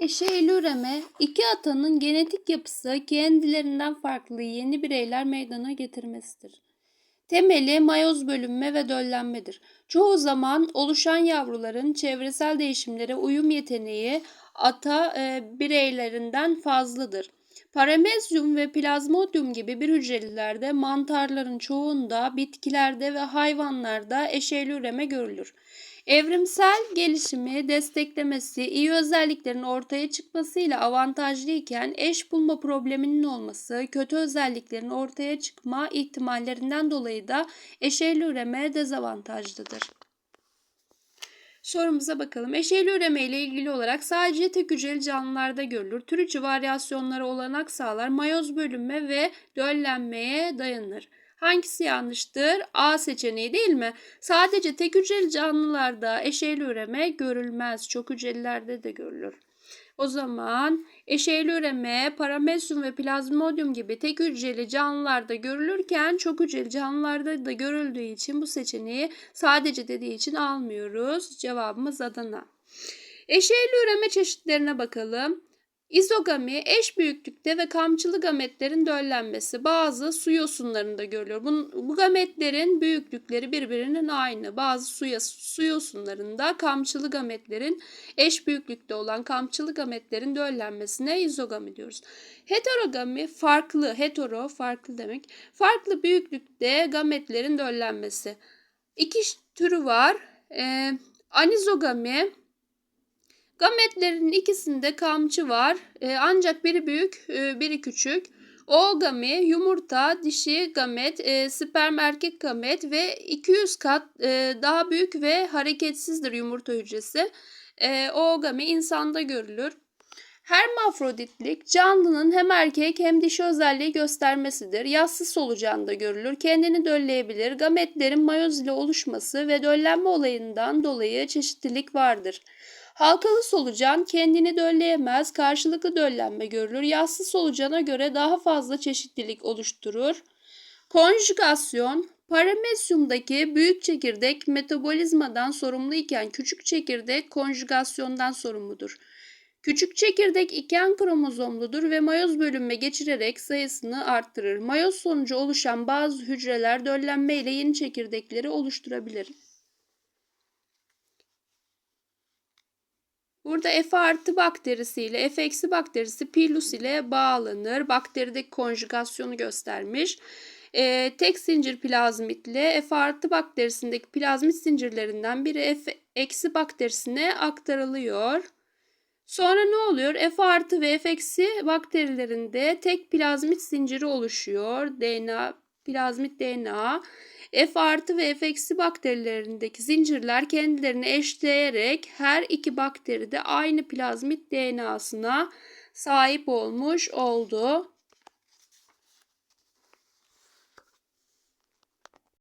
Eşeğli üreme, iki atanın genetik yapısı kendilerinden farklı yeni bireyler meydana getirmesidir. Temeli mayoz bölünme ve döllenmedir. Çoğu zaman oluşan yavruların çevresel değişimlere uyum yeteneği ata e, bireylerinden fazladır. Paramezyum ve plazmodium gibi bir hücrelilerde mantarların çoğunda, bitkilerde ve hayvanlarda eşeğli üreme görülür. Evrimsel gelişimi desteklemesi, iyi özelliklerin ortaya çıkmasıyla avantajlı iken eş bulma probleminin olması, kötü özelliklerin ortaya çıkma ihtimallerinden dolayı da eşeğli üreme dezavantajlıdır. Sorumuza bakalım. Eşeğli üreme ile ilgili olarak sadece tek hücreli canlılarda görülür. Tür içi varyasyonlara olanak sağlar. Mayoz bölünme ve döllenmeye dayanır. Hangisi yanlıştır? A seçeneği değil mi? Sadece tek hücreli canlılarda eşeğli üreme görülmez. Çok hücrelilerde de görülür. O zaman eşeğli üreme, paramesyum ve plazmodium gibi tek hücreli canlılarda görülürken çok hücreli canlılarda da görüldüğü için bu seçeneği sadece dediği için almıyoruz. Cevabımız Adana. Eşeğli üreme çeşitlerine bakalım. İzogami eş büyüklükte ve kamçılı gametlerin döllenmesi bazı su yosunlarında görülüyor. Bu, bu gametlerin büyüklükleri birbirinin aynı. Bazı su, su yosunlarında kamçılı gametlerin eş büyüklükte olan kamçılı gametlerin döllenmesine izogami diyoruz. Heterogami farklı, hetero farklı demek. Farklı büyüklükte gametlerin döllenmesi. İki türü var. Ee, anizogami Gametlerin ikisinde kamçı var. E, ancak biri büyük, e, biri küçük. Oogami, yumurta, dişi gamet, e, sperm erkek gamet ve 200 kat daha büyük ve hareketsizdir yumurta hücresi. E, oogami insanda görülür. Hermafroditlik canlının hem erkek hem dişi özelliği göstermesidir. Yassı solucanda görülür. Kendini dölleyebilir. Gametlerin mayoz ile oluşması ve döllenme olayından dolayı çeşitlilik vardır. Halkalı solucan kendini dölleyemez, karşılıklı döllenme görülür. Yassı solucana göre daha fazla çeşitlilik oluşturur. Konjugasyon, paramesyumdaki büyük çekirdek metabolizmadan sorumlu iken küçük çekirdek konjugasyondan sorumludur. Küçük çekirdek iken kromozomludur ve mayoz bölünme geçirerek sayısını arttırır. Mayoz sonucu oluşan bazı hücreler döllenme ile yeni çekirdekleri oluşturabilir. Burada F artı bakterisi ile F eksi bakterisi pilus ile bağlanır. Bakterideki konjugasyonu göstermiş. E, tek zincir plazmitle F artı bakterisindeki plazmit zincirlerinden biri F eksi bakterisine aktarılıyor. Sonra ne oluyor? F artı ve F eksi bakterilerinde tek plazmit zinciri oluşuyor. DNA, plazmit DNA. F artı ve F eksi bakterilerindeki zincirler kendilerini eşleyerek her iki bakteride aynı plazmit DNA'sına sahip olmuş oldu.